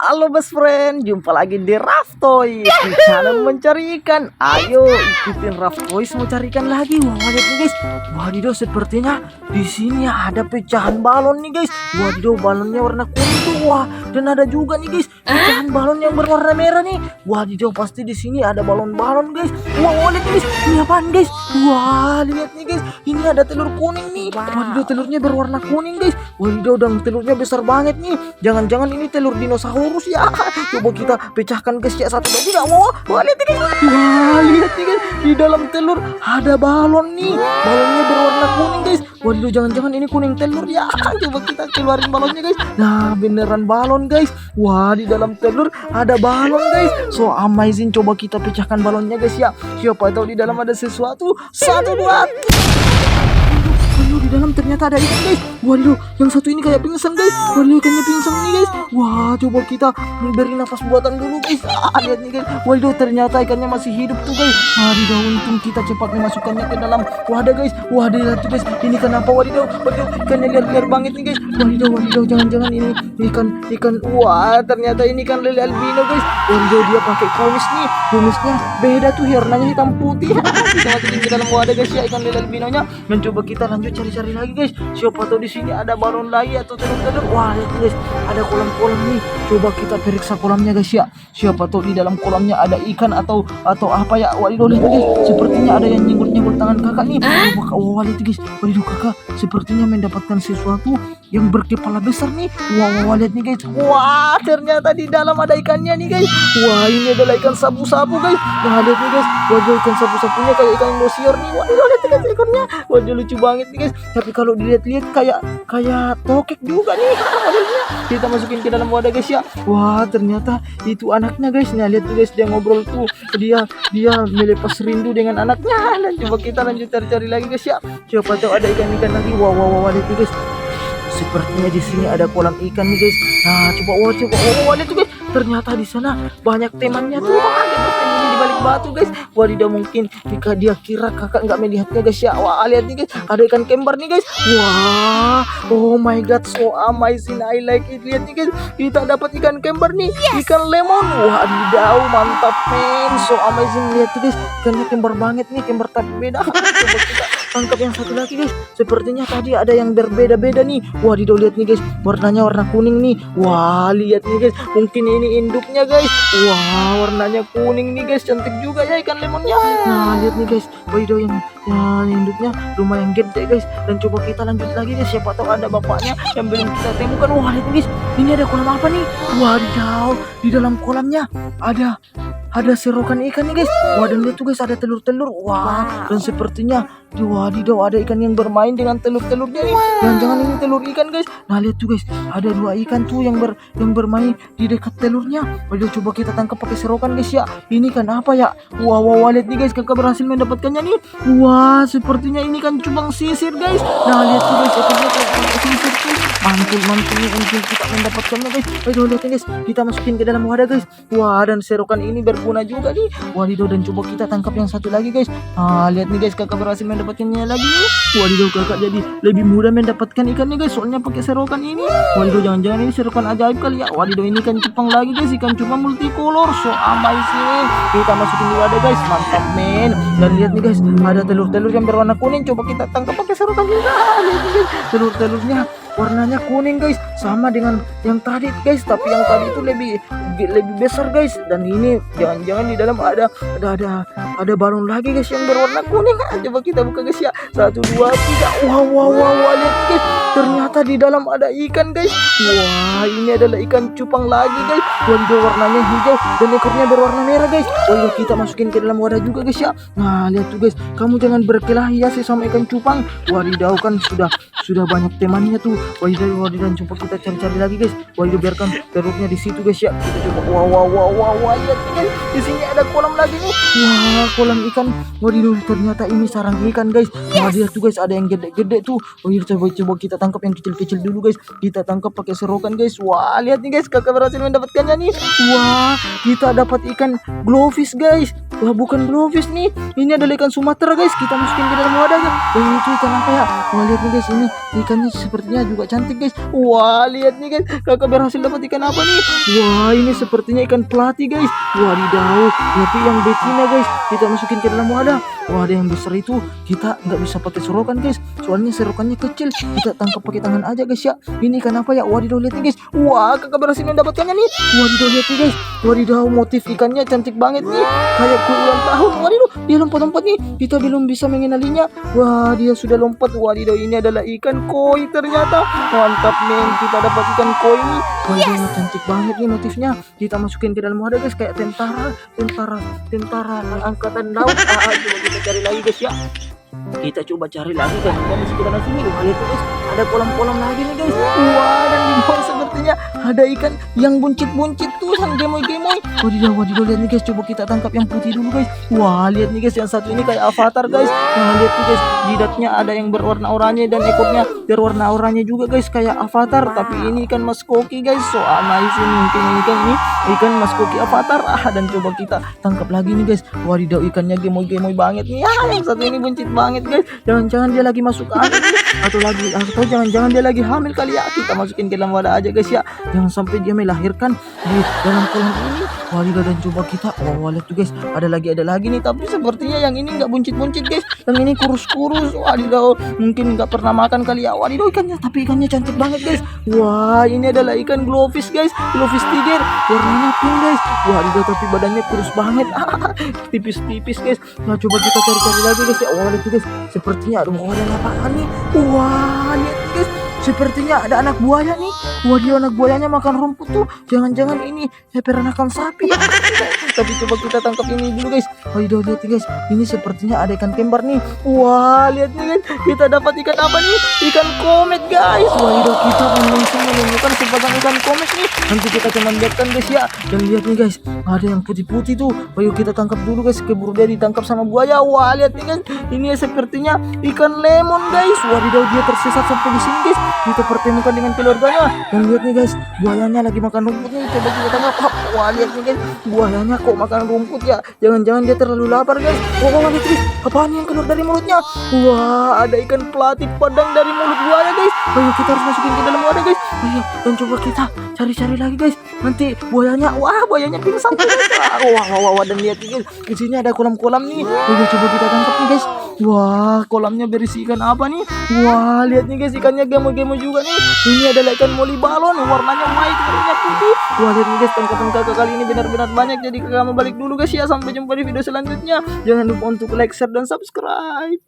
Halo best friend, jumpa lagi di Raftoy di channel mencari ikan. Ayo ikutin Raftoy mau cari ikan lagi. Wah lihat nih guys, wadidaw sepertinya di sini ada pecahan balon nih guys. Wadidaw balonnya warna kuning tuh wah dan ada juga nih guys pecahan balon yang berwarna merah nih. Wadidaw pasti di sini ada balon-balon guys. Wah lihat guys, ini apaan guys? Wah lihat nih guys, ini ada telur kuning nih. Wadidaw telurnya berwarna kuning guys. Wadidaw dan telurnya besar banget nih. Jangan-jangan ini telur dinosaurus ya. Coba kita pecahkan guys ya satu lagi nggak mau. Wah lihat nih guys. Wah lihat nih guys. Di dalam telur ada balon nih. Balonnya berwarna kuning guys. Waduh jangan-jangan ini kuning telur ya. Coba kita keluarin balonnya guys. Nah beneran balon guys. Wah di dalam telur ada balon guys. So amazing. Coba kita pecahkan balonnya guys ya. Siapa tahu di dalam ada sesuatu. Satu dua. Waduh di dalam ternyata ada ikan guys. Waduh yang satu ini kayak pingsan guys. Waduh ikannya pingsan nih guys. Wah coba kita beri nafas buatan dulu guys. Ah, lihat nih guys. Waduh ternyata ikannya masih hidup tuh guys. Wadidaw untung kita cepat memasukkannya ke dalam wadah guys. Waduh lihat tuh guys. Ini kenapa wadidaw? Waduh ikannya liar-liar banget nih guys. Wadidaw wadidaw jangan-jangan ini ikan ikan wah ternyata ini kan lele albino guys. Wadidaw dia pakai kumis nih. Kumisnya beda tuh warnanya hitam putih. kita masukin ke dalam wadah guys ya ikan lele albinonya. Mencoba kita lanjut cari-cari lagi guys. Siapa tahu di sini ada balon lagi atau telur-telur. Wah lihat guys, ada kolam-kolam nih. Coba kita periksa kolamnya guys ya. Siapa tahu di dalam kolamnya ada ikan atau atau apa ya. Waduh lihat guys, sepertinya ada yang nyenggol-nyenggol tangan kakak nih. Coba wah lihat guys, waduh kakak sepertinya mendapatkan sesuatu yang berkepala besar nih. Wah, wah, wah lihat nih guys. Wah, ternyata di dalam ada ikannya nih guys. Wah, ini adalah ikan sapu-sapu guys. Nah, lihat nih guys. Waduh ikan sapu-sapunya kayak ikan indosiar nih. Waduh, lihat guys ekornya. Waduh lucu banget nih guys. Tapi kalau dilihat-lihat kayak kayak tokek juga nih. Modelnya. Kita masukin ke dalam wadah guys ya. Wah, ternyata itu anaknya guys. Nah, lihat tuh guys dia ngobrol tuh. Dia dia melepas rindu dengan anaknya. Dan coba kita lanjut cari-cari lagi guys ya. Siapa tahu ada ikan-ikan lagi. Wah, wah, wah, lihat tuh guys. Sepertinya di sini ada kolam ikan nih guys. Nah, coba wah coba wah, lihat tuh guys. Ternyata di sana banyak temannya tuh. Wah, dia bersembunyi di balik batu guys. Wah, tidak mungkin jika dia kira kakak nggak melihatnya guys ya. Wah, lihat nih guys. Ada ikan kembar nih guys. Wah, oh my god, so amazing. I like it. Lihat nih guys. Kita dapat ikan kembar nih. Ikan lemon. Wah, didau mantap men. So amazing. Lihat tuh guys. Ikannya kembar banget nih. Kembar tapi beda. Coba kita tangkap yang satu lagi guys. Sepertinya tadi ada yang berbeda-beda nih. Wah dido lihat nih guys. Warnanya warna kuning nih. Wah lihat nih guys. Mungkin ini induknya guys. Wah warnanya kuning nih guys. Cantik juga ya ikan lemonnya. Nah lihat nih guys. Wah dido yang ya induknya lumayan gede guys. Dan coba kita lanjut lagi guys. Siapa tahu ada bapaknya yang belum kita temukan. Wah lihat nih guys. Ini ada kolam apa nih? Wadidaw di dalam kolamnya ada ada serokan ikan nih guys. Wah dan lihat tuh guys ada telur-telur. Wah dan sepertinya di wadidaw ada ikan yang bermain dengan telur-telurnya nih. Jangan-jangan ini telur ikan guys. Nah lihat tuh guys. Ada dua ikan tuh yang ber yang bermain di dekat telurnya. Wadidaw coba kita tangkap pakai serokan guys ya. Ini kan apa ya? Wah wah, wah lihat nih guys kakak berhasil mendapatkannya nih. Wah sepertinya ini kan cupang sisir guys. Nah lihat tuh guys cupang sisir tuh mantul mantul untuk kita mendapatkannya guys ayo lihat nih guys. Kita masukin ke dalam wadah guys. Wah dan serokan ini berguna juga nih wadidaw dan coba kita tangkap yang satu lagi guys. Ah lihat nih guys. Kakak berhasil mendapatkannya lagi. Wadidaw kakak jadi lebih mudah mendapatkan ikannya guys. Soalnya pakai serokan ini. Wadidaw jangan-jangan ini serokan ajaib kali ya. Wadidaw ini kan cupang lagi guys. Ikan cupang multicolor. So amazing kita masukin di wadah guys. Mantap men. Dan lihat nih guys. Ada telur-telur yang berwarna kuning. Coba kita tangkap pakai serokan nih guys. Telur-telurnya warnanya kuning guys. Sama dengan yang tadi guys. Tapi yang tadi itu lebih lebih besar guys. Dan ini jangan-jangan di dalam ada ada ada ada balon lagi guys yang berwarna kuning. Ah, coba kita buka guys ya. Satu dua tiga. Wah wah wah wah lihat guys. Ternyata di dalam ada ikan guys. Wah ini adalah ikan cupang lagi guys wadidaw warnanya hijau dan ekornya berwarna merah guys. Wadidaw kita masukin ke dalam wadah juga guys ya. Nah lihat tuh guys. Kamu jangan berkelahi ya sih sama ikan cupang. Wadidaw kan sudah sudah banyak temannya tuh. Wadidaw wadidaw coba kita cari-cari lagi guys. Wadidaw biarkan telurnya di situ guys ya. Kita coba wah wah wah wah wah lihat guys. Di sini ada kolam lagi nih. Wah kolam ikan. Wadidaw ternyata ini sarang ikan guys. Wah lihat tuh guys. Ada yang gede-gede tuh. Wadidaw coba coba kita tangkap yang kecil-kecil dulu guys. Kita tangkap pakai serokan guys. Wah lihat nih guys. Kakak berhasil mendapatkannya nih. Wah kita dapat ikan glowfish guys. Wah bukan blowfish nih. Ini adalah ikan Sumatera guys. Kita masukin ke dalam wadah guys. Dan ini tuh ikan apa ya. Wah lihat nih guys. Ini ikannya sepertinya juga cantik guys. Wah lihat nih guys. Kakak berhasil dapat ikan apa nih? Wah ini sepertinya ikan pelati guys. Wadidaw tapi yang betina guys. Kita masukin ke dalam wadah wah ada yang besar itu. Kita nggak bisa pakai serokan guys. Soalnya serokannya kecil. Kita tangkap pakai tangan aja guys ya. Ini ikan apa ya? Wadidaw lihat nih guys. Wah kakak berhasil mendapatkannya nih. Wadidaw lihat nih guys. Wadidaw motif ikannya cantik banget nih. Kayak kue ulang tahun. Wadidaw dia lompat-lompat nih. Kita belum bisa mengenalinya. Wah dia sudah lompat. Wadidaw ini adalah ikan koi ternyata. Mantap men. Kita dapat ikan koi nih. Wadidaw cantik banget nih motifnya kita masukin ke dalam wadah guys. Kayak tentara. Tentara. Tentara angkatan laut. Ah, ah, cari lagi guys ya. Kita coba cari lagi guys. Kita masuk ke dalam sini wah lihat tuh, guys ada kolam-kolam lagi nih guys. Wah dan di bawah sepertinya ada ikan yang buncit-buncit tuh yang gemoy-gemoy wadidaw wadidaw lihat nih guys coba kita tangkap yang putih dulu guys. Wah lihat nih guys yang satu ini kayak avatar guys. Wah lihat tuh guys jidatnya ada yang berwarna oranye dan ekornya berwarna oranye juga guys kayak avatar. Tapi ini ikan mas koki guys. So amazing. Mungkin ikan ini ikan mas koki avatar. Ah dan coba kita tangkap lagi nih guys. Wadidaw ikannya gemoy-gemoy banget nih. Ah yang satu ini buncit banget guys. Jangan-jangan dia lagi masuk angin nih. atau lagi atau jangan-jangan dia lagi hamil kali ya. Kita masukin ke dalam wadah aja guys ya. Jangan sampai dia melahirkan di dalam kolam ini wadidaw dan coba kita. Wah lihat tuh guys. Ada lagi ada lagi nih. Tapi sepertinya yang ini nggak buncit-buncit guys. Yang ini kurus-kurus. Wadidaw mungkin nggak pernah makan kali ya. Wadidaw ikannya tapi ikannya cantik banget guys. Wah ini adalah ikan glowfish guys. Glowfish tiger. Warnanya pink guys. Wadidaw tapi badannya kurus banget. Tipis-tipis guys. Nah coba kita cari-cari lagi guys. Ya wah lihat tuh guys. Sepertinya ada apaan nih? Wah Sepertinya ada anak buaya nih. Wah dia anak buayanya makan rumput tuh. Jangan-jangan ini peternakan sapi ya. Tapi coba kita tangkap ini dulu guys. Waduh lihat guys. Ini sepertinya ada ikan kembar nih. Wah lihat nih guys. Kita dapat ikan apa nih? Ikan komet guys. Waduh kita langsung menemukan sepasang ikan komet nih. Nanti kita coba lihatkan guys ya. Dan lihat nih guys. Ada yang putih-putih tuh. Ayo kita tangkap dulu guys. Keburu dia ditangkap sama buaya. Wah lihat nih guys. Ini sepertinya ikan lemon guys. Wadidaw dia tersesat sampai di sini guys. Kita pertemukan dengan keluarganya. Dan lihat nih guys, buayanya lagi makan rumput nih. Coba kita tangkap. Wah lihat nih guys, buayanya kok makan rumput ya? Jangan-jangan dia terlalu lapar guys. Wah, wah lihat guys, apaan yang keluar dari mulutnya? Wah, ada ikan pelatih padang dari mulut buaya guys. Ayo kita harus masukin ke dalam wadah guys. Ayo, dan coba kita cari-cari lagi guys. Nanti buayanya, wah buayanya pingsan wah, wah, wah, dan lihat nih guys, di sini ada kolam-kolam nih. Ayo coba kita tangkap nih guys. Wah, kolamnya berisi ikan apa nih? Wah, lihat nih guys, ikannya gemo-gemo juga nih. Ini adalah ikan moli balon, warnanya white, warnanya putih. Wah, lihat nih guys, tangkapan kakak kali ini benar-benar banyak. Jadi kakak mau balik dulu guys ya. Sampai jumpa di video selanjutnya. Jangan lupa untuk like, share, dan subscribe.